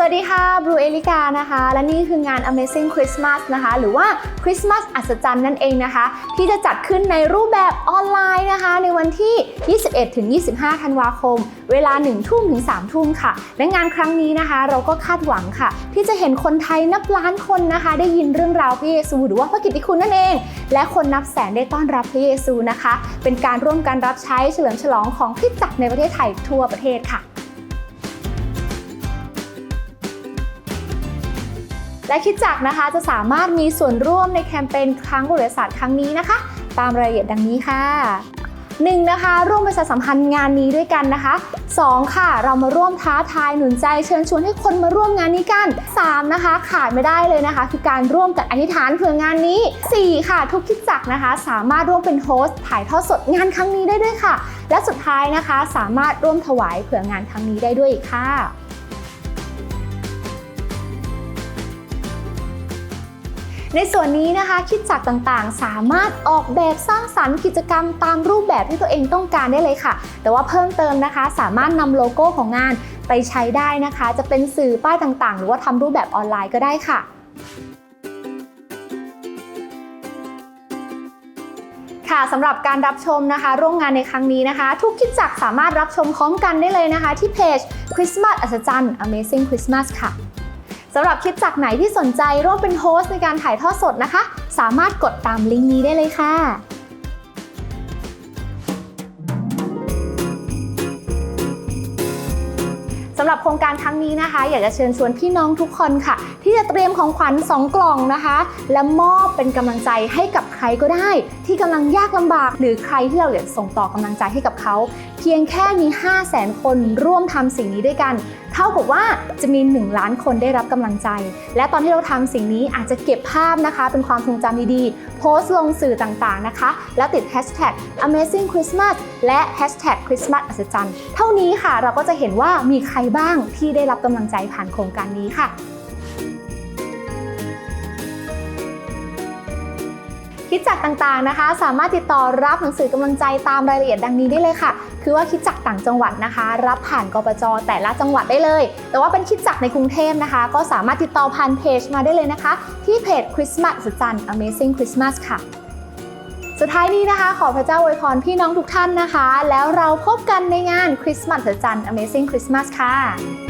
สวัสดีค่ะบรูเอลิกานะคะ และนี่คืองาน Amazing Christmas นะคะ หรือว่า Christmas อัศจรรย์นั่นเองนะคะ ที่จะจัดขึ้นในรูปแบบออนไลน์นะคะ ในวันที่ 21-25 ธันวาคม เวลา 1 ทุ่มถึง 3 ทุ่มค่ะ และงานครั้งนี้นะคะ เราก็คาดหวังค่ะ ที่จะเห็นคนไทยนับล้านคนนะคะ ได้ยินเรื่องราวพระเยซู หรือว่าพระกิตติคุณนั่นเอง และคนนับแสนได้ต้อนรับพระเยซูนะคะ เป็นการร่วมกันรับใช้เฉลิมฉลองของคริสตจักรในประเทศไทยทั่วประเทศค่ะ และคิดจักรนะคะจะสามารถมีส่วนร่วมในแคมเปญครั้งบริษัทครั้งนี้นะคะ ตามรายละเอียดดังนี้ค่ะ 1. นะคะ ร่วมประชาสัมพันธ์งานนี้ด้วยกันนะคะ 2. ค่ะ เรามาร่วมท้าทายหนุนใจเชิญชวนให้คนมาร่วมงานนี้กัน 3. นะคะ ขาดไม่ได้เลยนะคะ คือการร่วมกันอธิษฐานเผื่องานนี้ 4. ค่ะ ทุกคิดจักรนะคะ สามารถร่วมเป็นโฮสต์ถ่ายทอดสดงานครั้งนี้ได้ด้วยค่ะ และสุดท้ายนะคะ สามารถร่วมถวายเผื่องานครั้งนี้ได้ด้วยอีกค่ะ ในส่วนนี้นะคะคิดจักรต่างๆ สามารถออกแบบสร้างสรรค์กิจกรรมตามรูปแบบที่ตัวเองต้องการได้เลยค่ะ แต่ว่าเพิ่มเติมนะคะสามารถนำโลโก้ของงานไปใช้ได้นะคะ จะเป็นสื่อป้ายต่างๆ หรือว่าทำรูปแบบออนไลน์ก็ได้ค่ะค่ะสำหรับการรับชมนะคะ ร่วมงานในครั้งนี้นะคะ ทุกคิดจักรสามารถรับชมพร้อมกันได้เลยนะคะ ที่เพจ Christmas อัศจรรย์ Amazing Christmas ค่ะ สำหรับคลิปจากไหนที่สนใจร่วมเป็นโฮสต์ในการถ่ายทอดสดนะคะ สามารถกดตามลิงก์นี้ได้เลยค่ะสำหรับโครงการครั้งนี้นะคะ อยากจะเชิญชวนพี่น้องทุกคนค่ะ ที่จะเตรียมของขวัญ 2 กล่องนะคะ และมอบเป็นกำลังใจให้กับใครก็ได้ ที่กำลังยากลำบาก หรือใครที่เราอยากส่งต่อกำลังใจให้กับเขา เพียงแค่มี 5 0 0แสนคนร่วมทำสิ่งนี้ด้วยกันเท่ากับว่าจะมี 1 ล้านคนได้รับกำลังใจ และตอนที่เราทำสิ่งนี้อาจจะเก็บภาพนะคะ เป็นความทรงจำดีๆ โพสต์ลงสื่อต่างๆนะคะ แล้วติด hashtag amazing christmas และ hashtag christmas อัศจรรย์ เท่านี้ค่ะเราก็จะเห็นว่ามีใครบ้างที่ได้รับกำลังใจผ่านโครงการนี้ค่ะ คิดจักรต่างๆนะคะ สามารถติดต่อรับหนังสือกำลังใจตามรายละเอียดดังนี้ได้เลยค่ะ คือว่าคิดจักรต่างจังหวัดนะคะ รับผ่านกปจแต่ละจังหวัดได้เลย แต่ว่าเป็นคิดจักรในกรุงเทพนะคะ ก็สามารถติดต่อผ่านเพจมาได้เลยนะคะ ที่เพจ Christmas สุดจัน Amazing Christmas ค่ะสุดท้ายนี้นะคะ ขอพระเจ้าอวยพรพี่น้องทุกท่านนะคะ แล้วเราพบกันในงาน Christmas สุดจัน Amazing Christmas ค่ะ